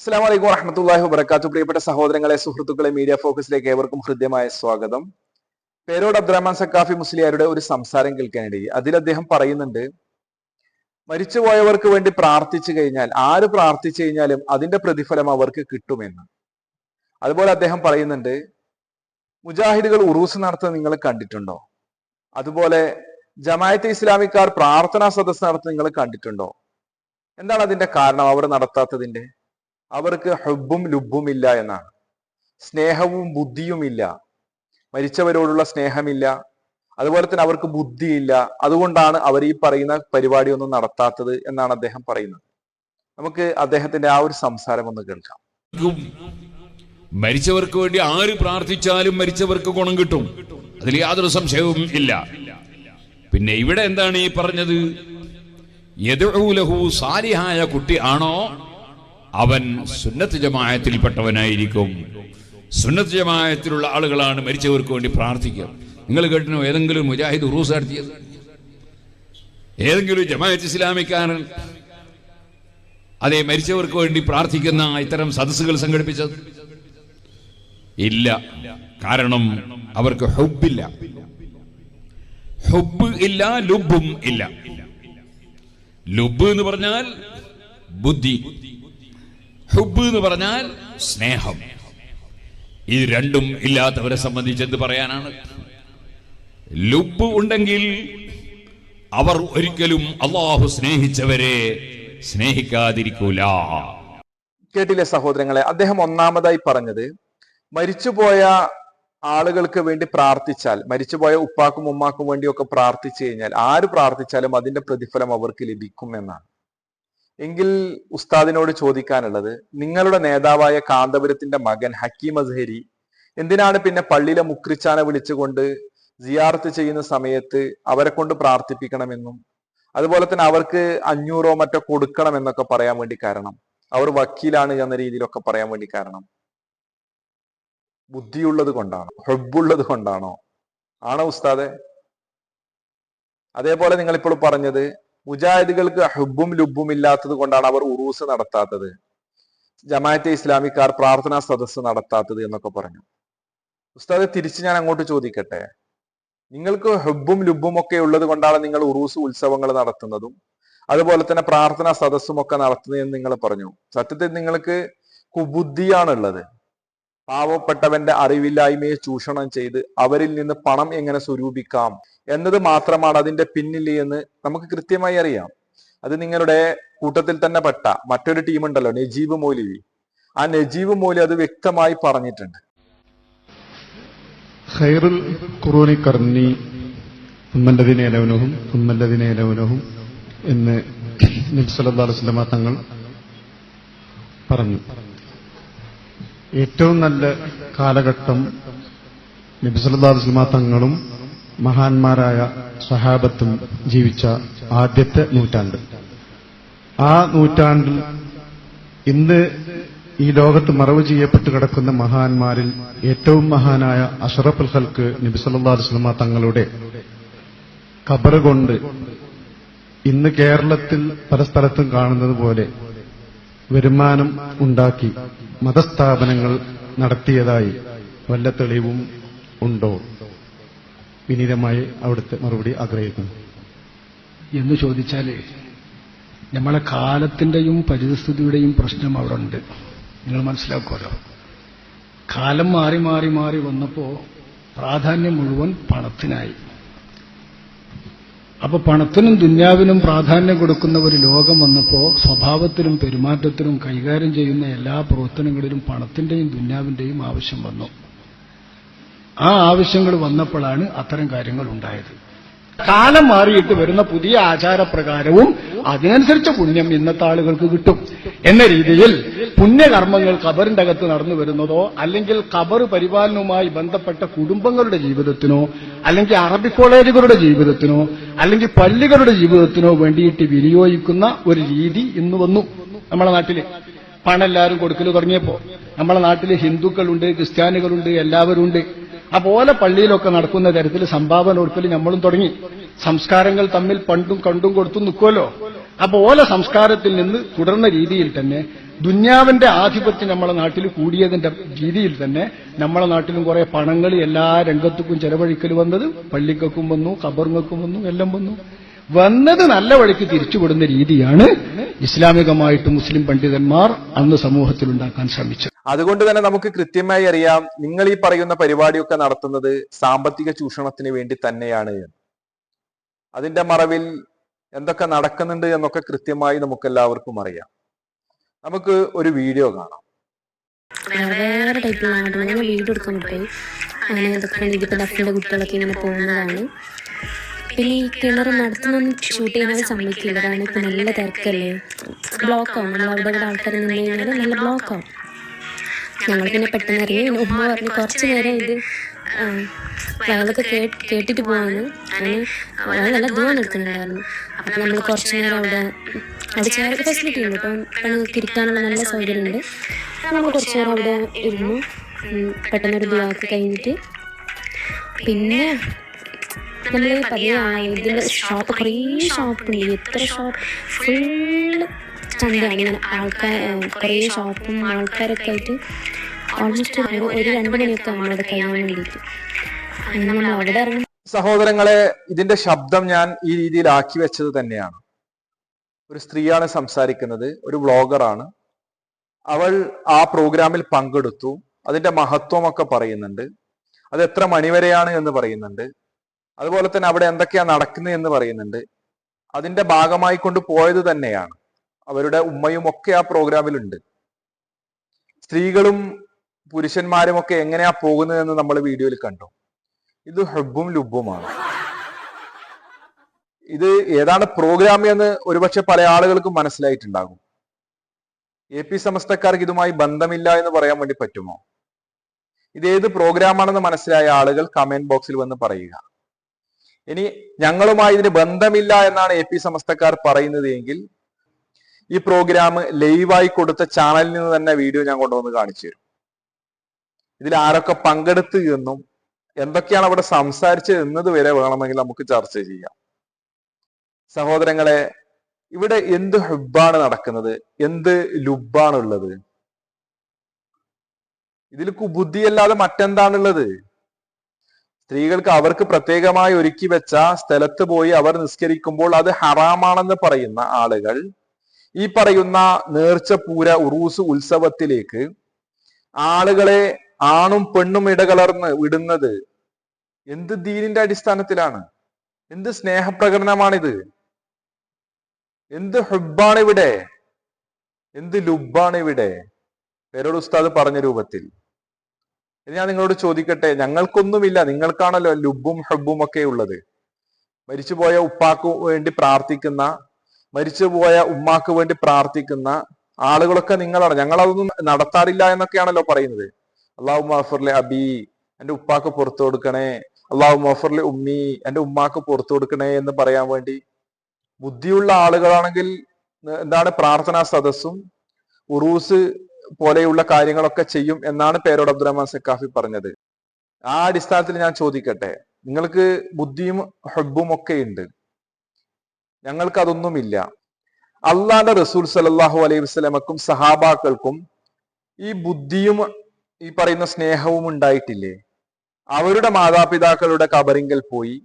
അസ്സാം വലൈക്കും വറഹമത്തല്ലാഹി വബർക്കാത്തു പ്രിയപ്പെട്ട സഹോദരങ്ങളെ സുഹൃത്തുക്കളെ മീഡിയ ഫോക്കസിലേക്ക് ഏവർക്കും ഹൃദ്യമായ സ്വാഗതം. പേരോട് അബ്ദുറഹ്മാൻ സക്കാഫി മുസ്ലിയാരുടെ ഒരു സംസാരം കേൾക്കാനിടയിൽ അതിൽ അദ്ദേഹം പറയുന്നുണ്ട് മരിച്ചുപോയവർക്ക് വേണ്ടി പ്രാർത്ഥിച്ചു കഴിഞ്ഞാൽ ആര് പ്രാർത്ഥിച്ചു കഴിഞ്ഞാലും അതിന്റെ പ്രതിഫലം അവർക്ക് കിട്ടുമെന്ന്. അതുപോലെ അദ്ദേഹം പറയുന്നുണ്ട് മുജാഹിദുകൾ ഉറൂസ് നടത്തുന്നത് നിങ്ങൾ കണ്ടിട്ടുണ്ടോ? അതുപോലെ ജമായത്ത് ഇസ്ലാമിക്കാർ പ്രാർത്ഥനാ സദസ്സ് നടത്തുന്നത് നിങ്ങൾ കണ്ടിട്ടുണ്ടോ? എന്താണ് അതിന്റെ കാരണം? അവർ നടത്താത്തതിന്റെ? അവർക്ക് ഹുബും ഇല്ല എന്നാണ്. സ്നേഹവും ബുദ്ധിയും ഇല്ല. മരിച്ചവരോടുള്ള സ്നേഹമില്ല. അതുപോലെ തന്നെ അവർക്ക് ബുദ്ധിയില്ല. അതുകൊണ്ടാണ് അവർ ഈ പറയുന്ന പരിപാടി ഒന്നും നടത്താത്തത് എന്നാണ് അദ്ദേഹം പറയുന്നത്. നമുക്ക് അദ്ദേഹത്തിന്റെ ആ ഒരു സംസാരം ഒന്ന് കേൾക്കാം. മരിച്ചവർക്ക് വേണ്ടി ആര് പ്രാർത്ഥിച്ചാലും മരിച്ചവർക്ക് ഗുണം കിട്ടും. അതിൽ യാതൊരു സംശയവും ഇല്ല. പിന്നെ ഇവിടെ എന്താണ് ഈ പറഞ്ഞത്? യദൂലഹു സാലിഹായ കുട്ടി ആണോ? അവൻ സുന്നത്ത് ജമായത്തിൽപ്പെട്ടവനായിരിക്കും സുന്നത്ത് ജമായത്തിലുള്ള ആളുകളാണ് മരിച്ചവർക്ക് വേണ്ടി പ്രാർത്ഥിക്കുക. നിങ്ങൾ കേട്ടിനോ ഏതെങ്കിലും മുജാഹിദ് ഉറൂസ് നടത്തിയത്? ഏതെങ്കിലും ജമായത്ത് ഇസ്ലാമിക്കാരൻ അതെ മരിച്ചവർക്ക് വേണ്ടി പ്രാർത്ഥിക്കുന്ന ഇത്തരം സദസ്സുകൾ സംഘടിപ്പിച്ചത്? ഇല്ല. കാരണം അവർക്ക് ഹുബില്ല ഹുബ് ഇല്ല ലുബും ഇല്ല. ലുബ് എന്ന് പറഞ്ഞാൽ ബുദ്ധി. ഹുബ് എന്ന് പറഞ്ഞാൽ സ്നേഹം. ഈ രണ്ടും ഇല്ലാത്തവരെ സംബന്ധിച്ച് എന്ത് പറയാനാണ്? ലുബ് ഉണ്ടെങ്കിൽ അവർ ഒരിക്കലും അള്ളാഹു സ്നേഹിച്ചവരെ സ്നേഹിക്കാതിരിക്കൂല. കേട്ടില്ലേ സഹോദരങ്ങളെ അദ്ദേഹം ഒന്നാമതായി പറഞ്ഞത് മരിച്ചുപോയ ആളുകൾക്ക് വേണ്ടി പ്രാർത്ഥിച്ചാൽ മരിച്ചുപോയ ഉപ്പാക്കും ഉമ്മാക്കും വേണ്ടിയൊക്കെ പ്രാർത്ഥിച്ചു കഴിഞ്ഞാൽ ആര് പ്രാർത്ഥിച്ചാലും അതിന്റെ പ്രതിഫലം അവർക്ക് ലഭിക്കും എന്നാണ്. എങ്കിൽ ഉസ്താദിനോട് ചോദിക്കാനുള്ളത് നിങ്ങളുടെ നേതാവായ കാന്തപുരത്തിന്റെ മകൻ ഹക്കീം അസഹരി എന്തിനാണ് പിന്നെ പള്ളിയിലെ മുക്രിച്ചാനെ വിളിച്ചുകൊണ്ട് സിയാർത്ത് ചെയ്യുന്ന സമയത്ത് അവരെ കൊണ്ട് പ്രാർത്ഥിപ്പിക്കണമെന്നും അതുപോലെ തന്നെ അവർക്ക് അഞ്ഞൂറോ മറ്റോ കൊടുക്കണം എന്നൊക്കെ പറയാൻ വേണ്ടി കാരണം അവർ വക്കീലാണ് എന്ന രീതിയിലൊക്കെ പറയാൻ വേണ്ടി കാരണം. ബുദ്ധിയുള്ളത് കൊണ്ടാണോ? ഹെബുള്ളത് കൊണ്ടാണോ? ആണോ ഉസ്താദെ? അതേപോലെ നിങ്ങളിപ്പോൾ പറഞ്ഞത് മുജാഹിദുകൾക്ക് ഹുബും ലുബും ഇല്ലാത്തത് കൊണ്ടാണ് അവർ ഉറൂസ് നടത്താത്തത്. ജമാഅത്തെ ഇസ്ലാമിക്കാർ പ്രാർത്ഥനാ സദസ്സ് നടത്താത്തത് എന്നൊക്കെ പറഞ്ഞു. ഉസ്താദ് തിരിച്ച് ഞാൻ അങ്ങോട്ട് ചോദിക്കട്ടെ? നിങ്ങൾക്ക് ഹുബും ലുബും ഒക്കെ ഉള്ളത് കൊണ്ടാണ് നിങ്ങൾ ഉറൂസ് ഉത്സവങ്ങൾ നടത്തുന്നതും അതുപോലെ തന്നെ പ്രാർത്ഥനാ സദസ്സും ഒക്കെ നടത്തുന്നതെന്ന് നിങ്ങൾ പറഞ്ഞു. സത്യത്തിൽ നിങ്ങൾക്ക് കുബുദ്ധിയാണുള്ളത്. പാവപ്പെട്ടവന്റെ അറിവില്ലായ്മയെ ചൂഷണം ചെയ്ത് അവരിൽ നിന്ന് പണം എങ്ങനെ സ്വരൂപിക്കാം എന്നത് മാത്രമാണ് അതിന്റെ പിന്നിൽ എന്ന് നമുക്ക് കൃത്യമായി അറിയാം. അത് നിങ്ങളുടെ കൂട്ടത്തിൽ തന്നെ പെട്ട മറ്റൊരു ടീം ഉണ്ടല്ലോ നജീബ് മൗലവി. ആ നജീബ് മൗലി അത് വ്യക്തമായി പറഞ്ഞിട്ടുണ്ട്. ഖൈറുൽ ഖുറൂനി കർണി ഉമ്മല്ലതിനെ എന്ന് നബ്സല്ലാ അലുസ്ലമ തങ്ങൾ പറഞ്ഞു. ഏറ്റവും നല്ല കാലഘട്ടം നബ്സല്ലാ വസ്ലമ തങ്ങളും മഹാന്മാരായ സഹാബത്തും ജീവിച്ച ആദ്യത്തെ നൂറ്റാണ്ട്. ആ നൂറ്റാണ്ടിൽ ഇന്ന് ഈ ലോകത്ത് മറവ് ചെയ്യപ്പെട്ട് കിടക്കുന്ന മഹാന്മാരിൽ ഏറ്റവും മഹാനായ അഷറഫുൽ ഹൽക്ക് നബി സല്ലല്ലാഹു അലൈഹി തങ്ങളുടെ ഖബർ കൊണ്ട് ഇന്ന് കേരളത്തിൽ പല സ്ഥലത്തും കാണുന്നത് പോലെ വരുമാനം ഉണ്ടാക്കി മതസ്ഥാപനങ്ങൾ നടത്തിയതായി വല്ല തെളിവും ഉണ്ടോ? വിനീതമായി അവിടുത്തെ മറുപടി ആഗ്രഹിക്കുന്നു. എന്ന് ചോദിച്ചാൽ നമ്മളെ കാലത്തിന്റെയും പരിസ്ഥിതിയുടെയും പ്രശ്നം അവിടെ ഉണ്ട് നിങ്ങൾ മനസ്സിലാക്കുമല്ലോ? കാലം മാറി മാറി മാറി വന്നപ്പോ പ്രാധാന്യം മുഴുവൻ പണത്തിനായി. അപ്പൊ പണത്തിനും ദുന്യാവിനും പ്രാധാന്യം കൊടുക്കുന്ന ഒരു ലോകം വന്നപ്പോ സ്വഭാവത്തിലും പെരുമാറ്റത്തിലും കൈകാര്യം ചെയ്യുന്ന എല്ലാ പ്രവർത്തനങ്ങളിലും പണത്തിന്റെയും ദുന്യാവിന്റെയും ആവശ്യം വന്നു. ആ ആവശ്യങ്ങൾ വന്നപ്പോഴാണ് അത്തരം കാര്യങ്ങൾ ഉണ്ടായത്. കാലം മാറിയിട്ട് വരുന്ന പുതിയ ആചാരപ്രകാരവും അതിനനുസരിച്ച് പുണ്യം ഇന്നത്തെ ആളുകൾക്ക് കിട്ടും. എന്ന രീതിയിൽ പുണ്യകർമ്മങ്ങൾ ഖബറിന്റെ അകത്ത് നടന്നു വരുന്നതോ അല്ലെങ്കിൽ ഖബർ പരിപാലനവുമായി ബന്ധപ്പെട്ട കുടുംബങ്ങളുടെ ജീവിതത്തിനോ അല്ലെങ്കിൽ അറബി കോളേജുകളുടെ ജീവിതത്തിനോ അല്ലെങ്കിൽ പള്ളികളുടെ ജീവിതത്തിനോ വേണ്ടിയിട്ട് വിനിയോഗിക്കുന്ന ഒരു രീതി ഇന്ന് വന്നു നമ്മുടെ നാട്ടിൽ പണം എല്ലാവരും കൊടുക്കൽ തുടങ്ങിയപ്പോ നമ്മുടെ നാട്ടിൽ ഹിന്ദുക്കളുണ്ട് ക്രിസ്ത്യാനികളുണ്ട് എല്ലാവരും ഉണ്ട് അപ്പോലെ പള്ളിയിലൊക്കെ നടക്കുന്ന തരത്തിൽ സംഭാവന കൊടുക്കൽ നമ്മളും തുടങ്ങി. സംസ്കാരങ്ങൾ തമ്മിൽ പണ്ടും കണ്ടും കൊടുത്തു നിൽക്കുമല്ലോ അപ്പൊ ഓല സംസ്കാരത്തിൽ നിന്ന് തുടർന്ന രീതിയിൽ തന്നെ ദുന്യാവിന്റെ ആധിപത്യം നമ്മളെ നാട്ടിൽ കൂടിയതിന്റെ രീതിയിൽ തന്നെ നമ്മളെ നാട്ടിലും കുറെ പണങ്ങൾ എല്ലാ രംഗത്തുക്കും ചെലവഴിക്കൽ വന്നത് പള്ളിക്കൊക്കും വന്നു കബറിങ്ങൾക്കും വന്നു എല്ലാം വന്നു വന്നത് നല്ല വഴിക്ക് തിരിച്ചുവിടുന്ന രീതിയാണ് ഇസ്ലാമികമായിട്ട് മുസ്ലിം പണ്ഡിതന്മാർ അന്ന് സമൂഹത്തിൽ ഉണ്ടാക്കാൻ ശ്രമിച്ചത് അതുകൊണ്ട് തന്നെ നമുക്ക് കൃത്യമായി അറിയാം നിങ്ങൾ ഈ പറയുന്ന പരിപാടിയൊക്കെ നടത്തുന്നത് സാമ്പത്തിക ചൂഷണത്തിന് വേണ്ടി തന്നെയാണ്. അതിന്റെ മറവിൽ എന്തൊക്കെ നടക്കുന്നുണ്ട് എന്നൊക്കെ കൃത്യമായി നമുക്ക് എല്ലാവർക്കും അറിയാം. നമുക്ക് ഒരു വീഡിയോ കാണാം. വീഡിയോ എടുക്കാൻ പോയി. അങ്ങനെ പിന്നെ ഈ കിണർ നടത്തുന്നൊന്നും ഷൂട്ട് ചെയ്യാൻ സമ്മതിക്കില്ല. കാരണം ഇപ്പം നല്ല തിരക്കല്ലേ. ബ്ലോക്കാവും നമ്മൾ അവിടെ ഇവിടെ ആൾക്കാർ നിന്ന് കഴിഞ്ഞാൽ നല്ല ബ്ലോക്കാവും ഞങ്ങൾ പിന്നെ പെട്ടെന്ന് ഇറങ്ങി. ഉമ്മ പറഞ്ഞു കുറച്ച് നേരം ഇത് ആ, അയാളൊക്കെ കേട്ടിട്ട് പോവാണ്. അങ്ങനെ നല്ല ദൂരം നിൽക്കുന്നുണ്ടായിരുന്നു അപ്പൊ നമ്മൾ കുറച്ച് നേരം അവിടെ അവിടെ ചെയർ ഫെസിലിറ്റി ഉണ്ട് കേട്ടോ. പെണ്ണുങ്ങൾക്ക് ഇരിക്കാനുള്ള നല്ല സൗകര്യമുണ്ട്. നമ്മൾ കുറച്ച് നേരം അവിടെ ഇരുന്നു. പെട്ടെന്നൊരു ബ്ലോക്ക് കഴിഞ്ഞിട്ട്. പിന്നെ നമ്മൾ പതിയെ ഇതിന്റെ ഷോപ്പ് കുറേ ഷോപ്പുണ്ട്. എത്ര ഷോപ്പ്? ഫുള്ള് ചന്തയാണ് ഇങ്ങനെ ആൾക്കാർ കുറേ ഷോപ്പും ആൾക്കാരൊക്കെ ആയിട്ട് ഓൾമോസ്റ്റ് ഒരു രണ്ട് മണിയൊക്കെ ആവും അവിടെ കഴിയാൻ വേണ്ടിയിട്ട് അങ്ങനെ നമ്മൾ അവിടെ ഇറങ്ങി. സഹോദരങ്ങളെ ഇതിന്റെ ശബ്ദം ഞാൻ ഈ രീതിയിൽ ആക്കി വെച്ചത് തന്നെയാണ്. ഒരു സ്ത്രീയാണ് സംസാരിക്കുന്നത് ഒരു വ്ളോഗറാണ്. അവൾ ആ പ്രോഗ്രാമിൽ പങ്കെടുത്തു അതിന്റെ മഹത്വമൊക്കെ പറയുന്നുണ്ട്. അത് എത്ര മണിവരെയാണ് എന്ന് പറയുന്നുണ്ട്. അതുപോലെ തന്നെ അവിടെ എന്തൊക്കെയാ നടക്കുന്നത് എന്ന് പറയുന്നുണ്ട്. അതിന്റെ ഭാഗമായി കൊണ്ട് പോയത് തന്നെയാണ്. അവരുടെ ഉമ്മയും ഒക്കെ ആ പ്രോഗ്രാമിലുണ്ട്. സ്ത്രീകളും പുരുഷന്മാരും ഒക്കെ എങ്ങനെയാ പോകുന്നതെന്ന് നമ്മൾ വീഡിയോയിൽ കണ്ടു. ഇത് ഹെബും ലുബുമാണ് ഇത് ഏതാണ് പ്രോഗ്രാം എന്ന് ഒരുപക്ഷെ പല ആളുകൾക്കും മനസ്സിലായിട്ടുണ്ടാകും. എ പി സമസ്തക്കാർക്ക് ഇതുമായി ബന്ധമില്ല എന്ന് പറയാൻ വേണ്ടി പറ്റുമോ? ഇത് ഏത് പ്രോഗ്രാമാണെന്ന് മനസ്സിലായ ആളുകൾ കമന്റ് ബോക്സിൽ വന്ന് പറയുക. ഇനി ഞങ്ങളുമായി ഇതിന് ബന്ധമില്ല എന്നാണ് എ പി സമസ്തക്കാർ പറയുന്നത് എങ്കിൽ ഈ പ്രോഗ്രാം ലൈവായി കൊടുത്ത ചാനലിൽ നിന്ന് തന്നെ വീഡിയോ ഞാൻ കൊണ്ടുവന്ന് കാണിച്ചു തരും. ഇതിൽ ആരൊക്കെ പങ്കെടുത്തു എന്നും എന്തൊക്കെയാണ് അവിടെ സംസാരിച്ചത് എന്നത് വരെ വേണമെങ്കിൽ നമുക്ക് ചർച്ച ചെയ്യാം. സഹോദരങ്ങളെ ഇവിടെ എന്ത് ഹുബാണ് നടക്കുന്നത്? എന്ത് ലുബാണുള്ളത് ഇതിൽ കുബുദ്ധിയല്ലാതെ മറ്റെന്താണുള്ളത്? സ്ത്രീകൾക്ക് അവർക്ക് പ്രത്യേകമായി ഒരുക്കി വെച്ച സ്ഥലത്ത് പോയി അവർ നിസ്കരിക്കുമ്പോൾ അത് ഹറാമാണെന്ന് പറയുന്ന ആളുകൾ ഈ പറയുന്ന നേർച്ചപൂര ഉറൂസ് ഉത്സവത്തിലേക്ക് ആളുകളെ ആണും പെണ്ണും ഇടകലർന്ന് വിടുന്നത് എന്ത് ദീനിന്റെ അടിസ്ഥാനത്തിലാണ്? എന്ത് സ്നേഹപ്രകടനമാണിത്? എന്ത് ഹുബാണ് ഇവിടെ എന്ത് ലുബാണ് ഇവിടെ പേരോട് ഉസ്താദ് പറഞ്ഞ രൂപത്തിൽ. ഞാൻ നിങ്ങളോട് ചോദിക്കട്ടെ ഞങ്ങൾക്കൊന്നുമില്ല നിങ്ങൾക്കാണല്ലോ ലുബും ഹബ്ബും ഒക്കെ ഉള്ളത്. മരിച്ചുപോയ ഉപ്പാക്ക് വേണ്ടി പ്രാർത്ഥിക്കുന്ന മരിച്ചുപോയ ഉമ്മാക്ക് വേണ്ടി പ്രാർത്ഥിക്കുന്ന ആളുകളൊക്കെ നിങ്ങളാണ്. ഞങ്ങളതൊന്നും നടത്താറില്ല എന്നൊക്കെയാണല്ലോ പറയുന്നത്. അള്ളാഹു മഫർലെ അബി എന്റെ ഉപ്പാക്ക് പുറത്തു കൊടുക്കണേ. അള്ളാഹു മഫർലെ ഉമ്മി എന്റെ ഉമ്മാക്ക് പുറത്തു കൊടുക്കണേ എന്ന് പറയാൻ വേണ്ടി ബുദ്ധിയുള്ള ആളുകളാണെങ്കിൽ എന്താണ് പ്രാർത്ഥനാ സദസ്സും ഉറൂസ് പോലെയുള്ള കാര്യങ്ങളൊക്കെ ചെയ്യും എന്നാണ് പേരോട് അബ്ദുറഹ്മാൻ സക്കാഫി പറഞ്ഞത്. ആ അടിസ്ഥാനത്തിൽ ഞാൻ ചോദിക്കട്ടെ നിങ്ങൾക്ക് ബുദ്ധിയും ഹബ്ബും ഒക്കെ ഉണ്ട്. ഞങ്ങൾക്ക് അതൊന്നുമില്ല. അള്ളാന്റെ റസൂൽ സലല്ലാഹു അലൈഹി വസ്ലമക്കും സഹാബാക്കൾക്കും ഈ ബുദ്ധിയും ഈ പറയുന്ന സ്നേഹവും ഉണ്ടായിട്ടില്ലേ? അവരുടെ മാതാപിതാക്കളുടെ കബറിങ്കൽ പോയി.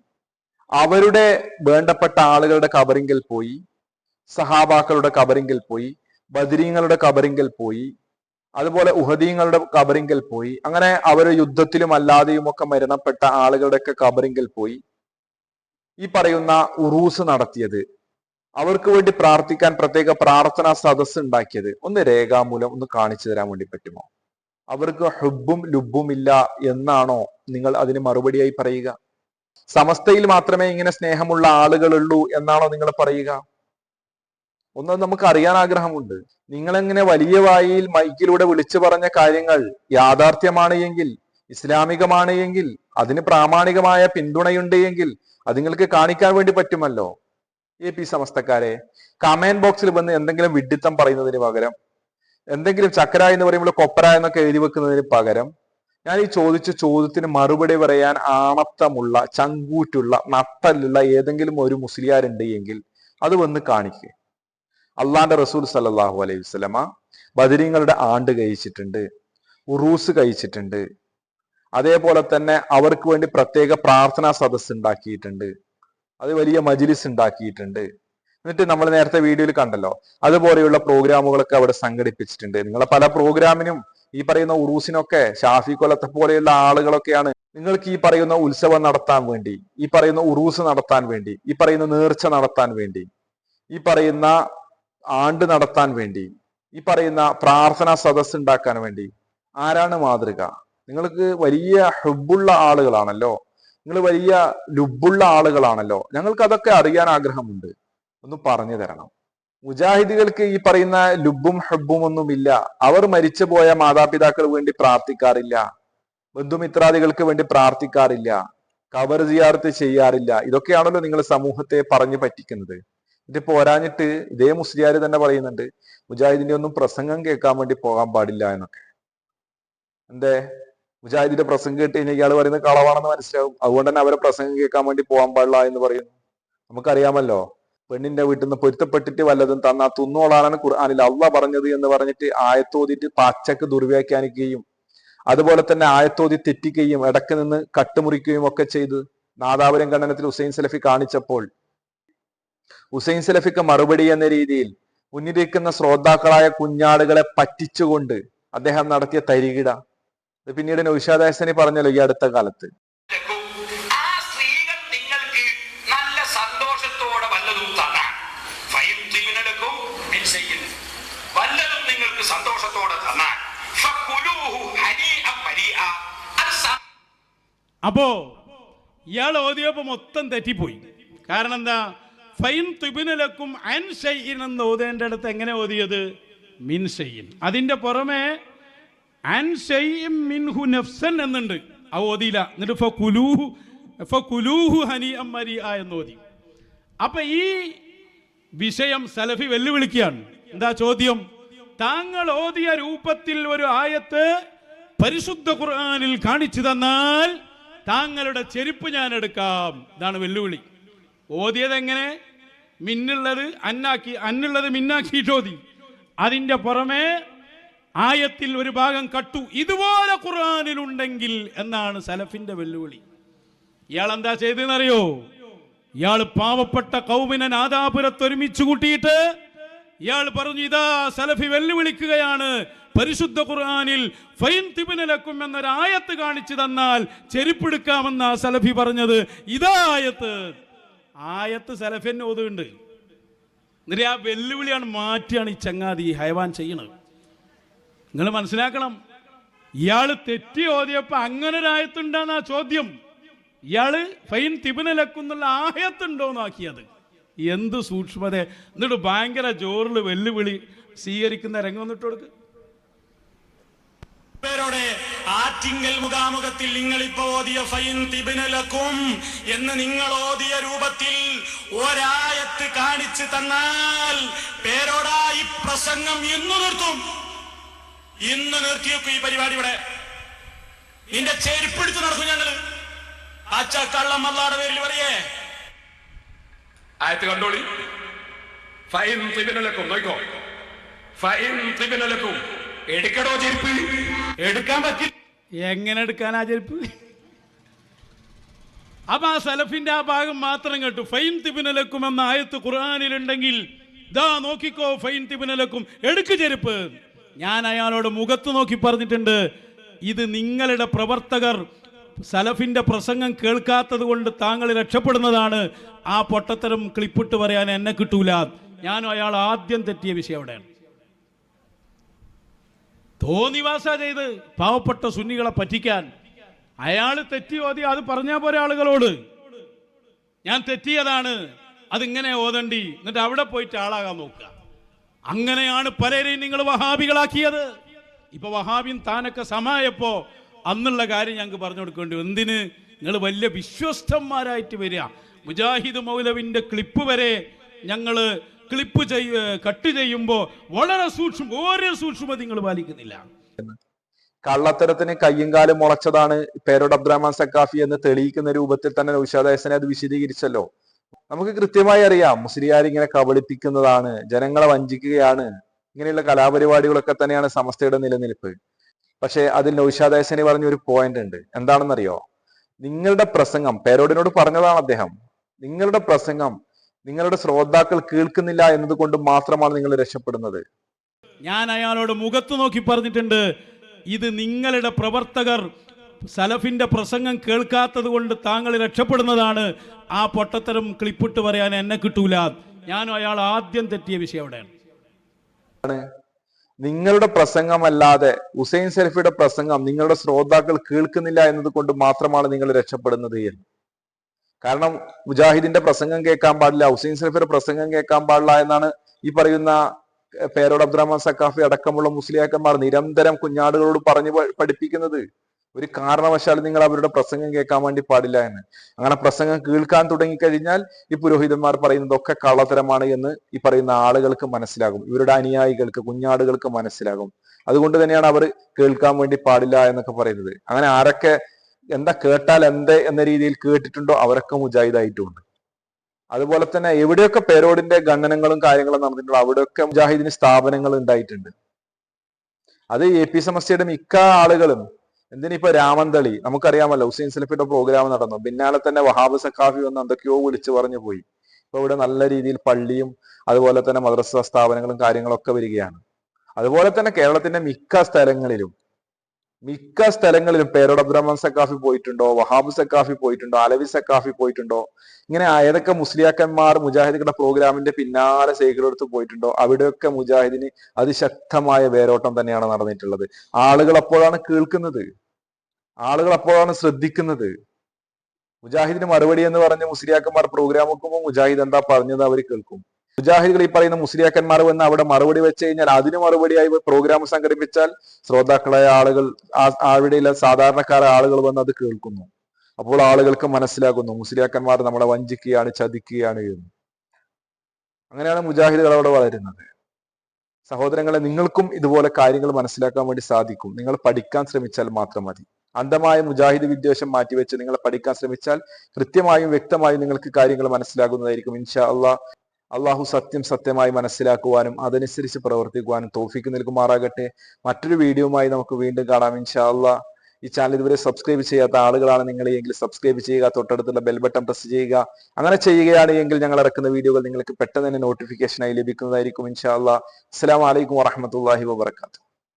അവരുടെ വേണ്ടപ്പെട്ട ആളുകളുടെ കബറിങ്കൽ പോയി. സഹാബാക്കളുടെ കബറിങ്കൽ പോയി. ബദരീങ്ങളുടെ കബറിങ്കൽ പോയി. അതുപോലെ ഉഹദീങ്ങളുടെ കബറിങ്കൽ പോയി. അങ്ങനെ അവർ യുദ്ധത്തിലും അല്ലാതെയും ഒക്കെ മരണപ്പെട്ട ആളുകളുടെയൊക്കെ കബറിങ്കൽ പോയി. ഈ പറയുന്ന ഉറൂസ് നടത്തിയത്. അവർക്ക് വേണ്ടി പ്രാർത്ഥിക്കാൻ പ്രത്യേക പ്രാർത്ഥനാ സദസ് ഉണ്ടാക്കിയത്. ഒന്ന് രേഖാമൂലം ഒന്ന് കാണിച്ചു തരാൻ വേണ്ടി പറ്റുമോ? അവർക്ക് ഹുബും ഇല്ല എന്നാണോ നിങ്ങൾ അതിന് മറുപടിയായി പറയുക? സമസ്തയിൽ മാത്രമേ ഇങ്ങനെ സ്നേഹമുള്ള ആളുകളുള്ളൂ എന്നാണോ നിങ്ങൾ പറയുക? ഒന്ന് നമുക്ക് അറിയാൻ ആഗ്രഹമുണ്ട്. നിങ്ങളെങ്ങനെ വലിയ വായിൽ മൈക്കിലൂടെ വിളിച്ചു പറഞ്ഞ കാര്യങ്ങൾ യാഥാർത്ഥ്യമാണ് എങ്കിൽ ഇസ്ലാമികമാണ് എങ്കിൽ അതിന് പ്രാമാണികമായ പിന്തുണയുണ്ട് എങ്കിൽ അത് നിങ്ങൾക്ക് കാണിക്കാൻ വേണ്ടി പറ്റുമല്ലോ? എ പി സമസ്തക്കാരെ കമന്റ് ബോക്സിൽ വന്ന് എന്തെങ്കിലും വിഡിത്തം പറയുന്നതിന് പകരം എന്തെങ്കിലും ചക്കര എന്ന് പറയുമ്പോൾ കൊപ്പര എന്നൊക്കെ എഴുതി വെക്കുന്നതിന് പകരം ഞാൻ ഈ ചോദിച്ച ചോദ്യത്തിന് മറുപടി പറയാൻ ആണത്തമുള്ള ചങ്കൂറ്റുള്ള നട്ടലുള്ള ഏതെങ്കിലും ഒരു മുസ്ലിയാരുണ്ട് എങ്കിൽ അത് വന്ന് കാണിക്കുക അള്ളാന്റെ റസൂൽ സല്ലാഹു അലൈഹി വസ്ലമ ബദരീങ്ങളുടെ ആണ്ട് കഴിച്ചിട്ടുണ്ട് ഉറൂസ് കഴിച്ചിട്ടുണ്ട്. അതേപോലെ തന്നെ അവർക്ക് വേണ്ടി പ്രത്യേക പ്രാർത്ഥനാ സദസ് ഉണ്ടാക്കിയിട്ടുണ്ട്. അത് വലിയ മജിലിസ് ഉണ്ടാക്കിയിട്ടുണ്ട്. എന്നിട്ട് നമ്മൾ നേരത്തെ വീഡിയോയിൽ കണ്ടല്ലോ. അതുപോലെയുള്ള പ്രോഗ്രാമുകളൊക്കെ അവിടെ സംഘടിപ്പിച്ചിട്ടുണ്ട്. നിങ്ങളെ പല പ്രോഗ്രാമിനും ഈ പറയുന്ന ഉറൂസിനൊക്കെ ഷാഫി കൊല്ലത്തെ പോലെയുള്ള ആളുകളൊക്കെയാണ് നിങ്ങൾക്ക് ഈ പറയുന്ന ഉത്സവം നടത്താൻ വേണ്ടി ഈ പറയുന്ന ഉറൂസ് നടത്താൻ വേണ്ടി ഈ പറയുന്ന നേർച്ച നടത്താൻ വേണ്ടി ഈ പറയുന്ന ആണ്ട് നടത്താൻ വേണ്ടി ഈ പറയുന്ന പ്രാർത്ഥനാ സദസ് ഉണ്ടാക്കാൻ വേണ്ടി ആരാണ് മാതൃക? നിങ്ങൾക്ക് വലിയ ഹുബുള്ള ആളുകളാണല്ലോ. നിങ്ങൾ വലിയ ലുബുള്ള ആളുകളാണല്ലോ. ഞങ്ങൾക്ക് അതൊക്കെ അറിയാൻ ആഗ്രഹമുണ്ട്. ഒന്ന് പറഞ്ഞു തരണം. മുജാഹിദികൾക്ക് ഈ പറയുന്ന ലുബും ഹബ്ബും ഒന്നുമില്ല. അവർ മരിച്ചു പോയ മാതാപിതാക്കൾ വേണ്ടി പ്രാർത്ഥിക്കാറില്ല. ബന്ധുമിത്രാദികൾക്ക് വേണ്ടി പ്രാർത്ഥിക്കാറില്ല. കവർ സിയാർത്ത് ചെയ്യാറില്ല. ഇതൊക്കെയാണല്ലോ നിങ്ങൾ സമൂഹത്തെ പറഞ്ഞു പറ്റിക്കുന്നത്. ഇത് പോരാഞ്ഞിട്ട് ഇതേ മുസ്ലിയാർ തന്നെ പറയുന്നുണ്ട് മുജാഹിദിന്റെ ഒന്നും പ്രസംഗം കേൾക്കാൻ വേണ്ടി പോകാൻ പാടില്ല എന്നൊക്കെ. എന്തേ? മുജാഹിദിന്റെ പ്രസംഗം കേട്ട് കഴിഞ്ഞാൽ ഇയാൾ പറയുന്നത് കളവാണെന്ന് മനസ്സിലാവും. അതുകൊണ്ട് തന്നെ അവരെ പ്രസംഗം കേൾക്കാൻ വേണ്ടി പോകാൻ പാടില്ല എന്ന് പറയുന്നു. നമുക്കറിയാമല്ലോ. പെണ്ണിന്റെ വീട്ടിൽ നിന്ന് പൊരുത്തപ്പെട്ടിട്ട് വല്ലതും തന്നാ തിന്നോളാനാണ് ഖുർആാനിൽ അള്ള പറഞ്ഞത് എന്ന് പറഞ്ഞിട്ട് ആയത്തോതിട്ട് പച്ചക്ക് ദുർവ്യാഖ്യാനിക്കുകയും അതുപോലെ തന്നെ ആയത്തോതി തെറ്റിക്കുകയും ഇടയ്ക്ക് നിന്ന് കട്ടുമുറിക്കുകയും ഒക്കെ ചെയ്ത് നാദാപുരം ഖണ്ഡനത്തിൽ ഹുസൈൻ സലഫി കാണിച്ചപ്പോൾ ഹുസൈൻ സലഫിക്ക് മറുപടി എന്ന രീതിയിൽ മുന്നിലിരിക്കുന്ന ശ്രോതാക്കളായ കുഞ്ഞാടുകളെ പറ്റിച്ചുകൊണ്ട് അദ്ദേഹം നടത്തിയ തരികിട. പിന്നീട് നൗഷാദ് പറഞ്ഞല്ലോ ഈ അടുത്ത കാലത്ത്. സന്തോഷത്തോടെ അപ്പോ ഇയാൾ ഓതിയപ്പോ മൊത്തം തെറ്റിപ്പോയി. കാരണം എന്താ? ഫൈൻ തുബിനലക്കും അൻ എന്ന് ഓതേണ്ട അടുത്ത് എങ്ങനെ ഓതിയത്? മിൻ അതിന്റെ പുറമെ അൻ മിൻഹു നഫ്സൻ എന്നുണ്ട്. ആ ഓതിയില്ല. എന്നിട്ട് ഹനി അമ്മരി ആ എന്ന് ഓതി. അപ്പൊ ഈ വിഷയം സലഫി വെല്ലുവിളിക്കുകയാണ്. എന്താ ചോദ്യം? താങ്കൾ ഓതിയ രൂപത്തിൽ ഒരു ആയത്ത് പരിശുദ്ധ ഖുർആാനിൽ കാണിച്ചു തന്നാൽ താങ്കളുടെ ചെരുപ്പ് ഞാൻ എടുക്കാം. ഇതാണ് വെല്ലുവിളി. ഓതിയത് എങ്ങനെ മിന്നുള്ളത് അന്നാക്കി അന്നുള്ളത് മിന്നാക്കിയിട്ട് ഓതി. അതിന്റെ പുറമെ ആയത്തിൽ ഒരു ഭാഗം കട്ടു. ഇതുപോലെ ഖുർആനിലുണ്ടെങ്കിൽ എന്നാണ് സലഫിന്റെ വെല്ലുവിളി. ഇയാൾ എന്താ ചെയ്തെന്നറിയോ ഇയാൾ പാവപ്പെട്ട കൗമിനെ നാദാപുരത്ത് ഒരുമിച്ച് കൂട്ടിയിട്ട് ഇയാൾ പറഞ്ഞു ഇതാ സലഫി വെല്ലുവിളിക്കുകയാണ്. പരിശുദ്ധ ഖുർആാനിൽ ഫൈൻ തിബിനലക്കും എന്നൊരായത്ത് കാണിച്ചു തന്നാൽ ചെരുപ്പെടുക്കാമെന്ന സലഫി പറഞ്ഞത്. ഇതാ ആയത്ത്. ആയത്ത് സലഫിന്നെ ഓതുണ്ട് എന്നിട്ട് ആ വെല്ലുവിളിയാണ് മാറ്റിയാണ് ഈ ചങ്ങാതി ഈ ഹൈവാൻ ചെയ്യണത്. നിങ്ങൾ മനസ്സിലാക്കണം. ഇയാൾ തെറ്റി ഓതിയപ്പോൾ അങ്ങനെ ഒരു ആയത്തുണ്ടാന്ന ചോദ്യം. ഇയാൾ ഫൈൻ തിബിനലക്കുന്നുള്ള ആയത്തുണ്ടോന്ന് ആക്കിയത് എന്ത് സൂക്ഷ്മത? എന്നിട്ട് ഭയങ്കര ജോറിൽ വെല്ലുവിളി സ്വീകരിക്കുന്ന രംഗം വന്നിട്ട് കൊടുക്ക്. പേരോടെ ആറ്റിങ്ങൽ മുഖാമുഖത്തിൽ നിങ്ങൾ ഇപ്പൊ ഓതിയ ഫൈൻ തിബിനലക്കും എന്ന് നിങ്ങൾ ഓതിയ രൂപത്തിൽ ഒരായത്ത് കാണിച്ചു തന്നാൽ പേരോടാ ഈ പ്രസംഗം ഇന്ന് നിർത്തും. ഇന്ന് നിർത്തിയേക്കും ഈ പരിപാടി ഇവിടെ. നിന്റെ ചെരുപ്പെടുത്ത് നടക്കും ഞങ്ങൾ. അച്ഛ കള്ളം അല്ലാടെ പേരിൽ പറയേ. ആയത്ത് കണ്ടോളി. ഫൈൻ തിബിനലക്കും നോക്കോ. ഫൈൻ തിബിനലക്കും എടുക്കടോ ചെരുപ്പ്. എടുക്കാൻ പറ്റി എങ്ങനെ എടുക്കാനാ ചെരുപ്പ്? അപ്പൊ ആ സലഫിന്റെ ആ ഭാഗം മാത്രം കേട്ടു. ഫൈൻ തിബിനലക്കും എന്ന ആയത്ത് ഖുർആാനിലുണ്ടെങ്കിൽ ദാ നോക്കിക്കോ ഫൈൻ തിബിനലക്കും എടുക്ക് ചെരുപ്പ്. ഞാൻ അയാളോട് മുഖത്ത് നോക്കി പറഞ്ഞിട്ടുണ്ട്. ഇത് നിങ്ങളുടെ പ്രവർത്തകർ സലഫിന്റെ പ്രസംഗം കേൾക്കാത്തത് കൊണ്ട് താങ്കൾ രക്ഷപ്പെടുന്നതാണ്. ആ പൊട്ടത്തരം ക്ലിപ്പിട്ട് പറയാൻ എന്നെ കിട്ടൂല. ഞാനും അയാൾ ആദ്യം തെറ്റിയ വിഷയം അവിടെയാണ്. തോന്നിവാസ ചെയ്ത് പാവപ്പെട്ട സുന്നികളെ പറ്റിക്കാൻ അയാൾ തെറ്റി ഓതി അത് പറഞ്ഞാൽ പോരെ ആളുകളോട്. ഞാൻ തെറ്റിയതാണ്. അതിങ്ങനെ ഓതണ്ടി. എന്നിട്ട് അവിടെ പോയിട്ട് ആളാകാൻ നോക്കുക. അങ്ങനെയാണ് പലരെയും നിങ്ങൾ വഹാബികളാക്കിയത്. ഇപ്പൊ വഹാബിൻ താനൊക്കെ സമായപ്പോ അന്നുള്ള കാര്യം ഞങ്ങൾക്ക് പറഞ്ഞു കൊടുക്കേണ്ടി. എന്തിന്? നിങ്ങൾ വലിയ വിശ്വസ്തന്മാരായിട്ട് വരിക. മുജാഹിദ് മൗലവിന്റെ ക്ലിപ്പ് വരെ ഞങ്ങൾ ക്ലിപ്പ് ചെയ്യ കട്ട് ചെയ്യുമ്പോൾ വളരെ സൂക്ഷ്മ ഓരോ സൂക്ഷ്മത നിങ്ങൾ പാലിക്കുന്നില്ല. കള്ളത്തരത്തിന് കയ്യും കാലും മുളച്ചതാണ് പേരോട് അബ്ദുറഹ്മാൻ സക്കാഫി എന്ന് തെളിയിക്കുന്ന രൂപത്തിൽ തന്നെ നൗഷാദ് അത് വിശദീകരിച്ചല്ലോ. നമുക്ക് കൃത്യമായി അറിയാം മുസ്ലിയാർ ഇങ്ങനെ കബളിപ്പിക്കുന്നതാണ് ജനങ്ങളെ വഞ്ചിക്കുകയാണ് ഇങ്ങനെയുള്ള കലാപരിപാടികളൊക്കെ തന്നെയാണ് സമസ്തയുടെ നിലനിൽപ്പ്. പക്ഷെ അതിൽ നൌഷാദ് ഹസനി പറഞ്ഞ ഒരു പോയിന്റ് ഉണ്ട്. എന്താണെന്നറിയോ? നിങ്ങളുടെ പ്രസംഗം പേരോടിനോട് പറഞ്ഞതാണ് അദ്ദേഹം. നിങ്ങളുടെ പ്രസംഗം നിങ്ങളുടെ ശ്രോതാക്കൾ കേൾക്കുന്നില്ല എന്നതുകൊണ്ട് മാത്രമാണ് നിങ്ങൾ രക്ഷപ്പെടുന്നത്. ഞാൻ അയാളോട് മുഖത്ത് നോക്കി പറഞ്ഞിട്ടുണ്ട് ഇത് നിങ്ങളുടെ പ്രവർത്തകർ സലഫിന്റെ പ്രസംഗം കേൾക്കാത്തത് കൊണ്ട് താങ്കൾ രക്ഷപ്പെടുന്നതാണ്. ആ പൊട്ടത്തരം ക്ലിപ്പിട്ട് പറയാൻ എന്നെ കിട്ടൂല. ഞാനും അയാൾ ആദ്യം തെറ്റിയ വിഷയം അവിടെയാണ്. നിങ്ങളുടെ പ്രസംഗമല്ലാതെ ഹുസൈൻ സെൽഫിയുടെ പ്രസംഗം നിങ്ങളുടെ ശ്രോതാക്കൾ കേൾക്കുന്നില്ല എന്നത് കൊണ്ട് മാത്രമാണ് നിങ്ങൾ രക്ഷപ്പെടുന്നത് എന്ന്. കാരണം മുജാഹിദിന്റെ പ്രസംഗം കേൾക്കാൻ പാടില്ല ഹുസൈൻ സെൽഫിയുടെ പ്രസംഗം കേൾക്കാൻ പാടില്ല എന്നാണ് ഈ പറയുന്ന പേരോട് അബ്ദുറഹ്മാൻ സക്കാഫി അടക്കമുള്ള മുസ്ലിയാക്കന്മാർ നിരന്തരം കുഞ്ഞാടുകളോട് പറഞ്ഞു പഠിപ്പിക്കുന്നത്. ഒരു കാരണവശാലും നിങ്ങൾ അവരുടെ പ്രസംഗം കേൾക്കാൻ വേണ്ടി പാടില്ല എന്ന്. അങ്ങനെ പ്രസംഗം കേൾക്കാൻ തുടങ്ങിക്കഴിഞ്ഞാൽ ഈ പുരോഹിതന്മാർ പറയുന്നതൊക്കെ കള്ളത്തരമാണ് എന്ന് ഈ പറയുന്ന ആളുകൾക്ക് മനസ്സിലാകും. ഇവരുടെ അനുയായികൾക്ക് കുഞ്ഞാടുകൾക്ക് മനസ്സിലാകും. അതുകൊണ്ട് തന്നെയാണ് അവർ കേൾക്കാൻ വേണ്ടി പാടില്ല എന്നൊക്കെ പറയുന്നത്. അങ്ങനെ ആരൊക്കെ എന്താ കേട്ടാൽ എന്ത് എന്ന രീതിയിൽ കേട്ടിട്ടുണ്ടോ അവരൊക്കെ മുജാഹിദായിട്ടുണ്ട്. അതുപോലെ തന്നെ എവിടെയൊക്കെ പേരോടിന്റെ ഖണ്ഡനങ്ങളും കാര്യങ്ങളും നടന്നിട്ടുണ്ടോ അവിടെയൊക്കെ മുജാഹിദിന് സ്ഥാപനങ്ങൾ ഉണ്ടായിട്ടുണ്ട്. അത് എ പി സമസ്യയുടെ മിക്ക ആളുകളും എന്തിനിപ്പോ രാമന്തളി നമുക്കറിയാമല്ലോ ഹുസൈൻ സലഫിയുടെ പ്രോഗ്രാം നടന്നു. പിന്നാലെ തന്നെ വഹാബ് സക്കാഫി വന്ന് എന്തൊക്കെയോ വിളിച്ചു പറഞ്ഞു പോയി. ഇപ്പൊ ഇവിടെ നല്ല രീതിയിൽ പള്ളിയും അതുപോലെ തന്നെ മദ്രസ സ്ഥാപനങ്ങളും കാര്യങ്ങളൊക്കെ വരികയാണ്. അതുപോലെ തന്നെ കേരളത്തിന്റെ മിക്ക സ്ഥലങ്ങളിലും മിക്ക സ്ഥലങ്ങളിലും പേരോട് അബ്ദുറഹ്മാൻ സക്കാഫി പോയിട്ടുണ്ടോ? വഹാബ് സക്കാഫി പോയിട്ടുണ്ടോ? അലവി സക്കാഫി പോയിട്ടുണ്ടോ? ഇങ്ങനെ ഏതൊക്കെ മുസ്ലിയാക്കന്മാർ മുജാഹിദുകളുടെ പ്രോഗ്രാമിന്റെ പിന്നാലെ സൈക്കിളെടുത്ത് പോയിട്ടുണ്ടോ? അവിടെയൊക്കെ മുജാഹിദിന് അതിശക്തമായ വേരോട്ടം തന്നെയാണ് നടന്നിട്ടുള്ളത്. ആളുകൾ അപ്പോഴാണ് കേൾക്കുന്നത്? ആളുകൾ അപ്പോഴാണ് ശ്രദ്ധിക്കുന്നത്. മുജാഹിദിന് മറുപടി എന്ന് പറഞ്ഞ മുസ്ലിയാക്കന്മാർ പ്രോഗ്രാം വെക്കുമ്പോൾ മുജാഹിദ് എന്താ പറഞ്ഞത് അവർ കേൾക്കും. മുജാഹിദുകൾ ഈ പറയുന്ന മുസ്ലിയാക്കന്മാർ വന്ന് അവിടെ മറുപടി വെച്ച് കഴിഞ്ഞാൽ അതിന് മറുപടിയായി പ്രോഗ്രാം സംഘടിപ്പിച്ചാൽ ശ്രോതാക്കളായ ആളുകൾ അവിടെയുള്ള സാധാരണക്കാരായ ആളുകൾ വന്ന് അത് കേൾക്കുന്നു. അപ്പോൾ ആളുകൾക്ക് മനസ്സിലാകുന്നു മുസ്ലിയാക്കന്മാർ നമ്മളെ വഞ്ചിക്കുകയാണ് ചതിക്കുകയാണ് എന്ന്. അങ്ങനെയാണ് മുജാഹിദുകൾ അവിടെ വളരുന്നത്. സഹോദരങ്ങളെ നിങ്ങൾക്കും ഇതുപോലെ കാര്യങ്ങൾ മനസ്സിലാക്കാൻ വേണ്ടി സാധിക്കും. നിങ്ങൾ പഠിക്കാൻ ശ്രമിച്ചാൽ മാത്രം മതി. അന്ധമായ മുജാഹിദ് വിദ്വേഷം മാറ്റിവെച്ച് നിങ്ങൾ പഠിക്കാൻ ശ്രമിച്ചാൽ കൃത്യമായും വ്യക്തമായും നിങ്ങൾക്ക് കാര്യങ്ങൾ മനസ്സിലാകുന്നതായിരിക്കും. ഇൻഷാ അള്ളാഹ് അള്ളാഹു സത്യം സത്യമായി മനസ്സിലാക്കുവാനും അതനുസരിച്ച് പ്രവർത്തിക്കുവാനും തോഫിക്ക് നൽകുമാറാകട്ടെ. മറ്റൊരു വീഡിയോമായി നമുക്ക് വീണ്ടും കാണാം. ഇൻഷാ അള്ളാഹ് ഈ ചാനൽ ഇതുവരെ സബ്സ്ക്രൈബ് ചെയ്യാത്ത ആളുകളാണ് നിങ്ങൾ എങ്കിൽ സബ്സ്ക്രൈബ് ചെയ്യുക തൊട്ടടുത്തുള്ള ബെൽ ബട്ടൺ പ്രസ് ചെയ്യുക. അങ്ങനെ ചെയ്യുകയാണ് എങ്കിൽ ഞങ്ങൾ ഇറക്കുന്ന വീഡിയോകൾ നിങ്ങൾക്ക് പെട്ടെന്ന് തന്നെ നോട്ടിഫിക്കേഷനായി ലഭിക്കുന്നതായിരിക്കും. ഇൻഷാ അള്ളാഹ് അസ്സലാമു അലൈക്കും വാബർക്കാത്തു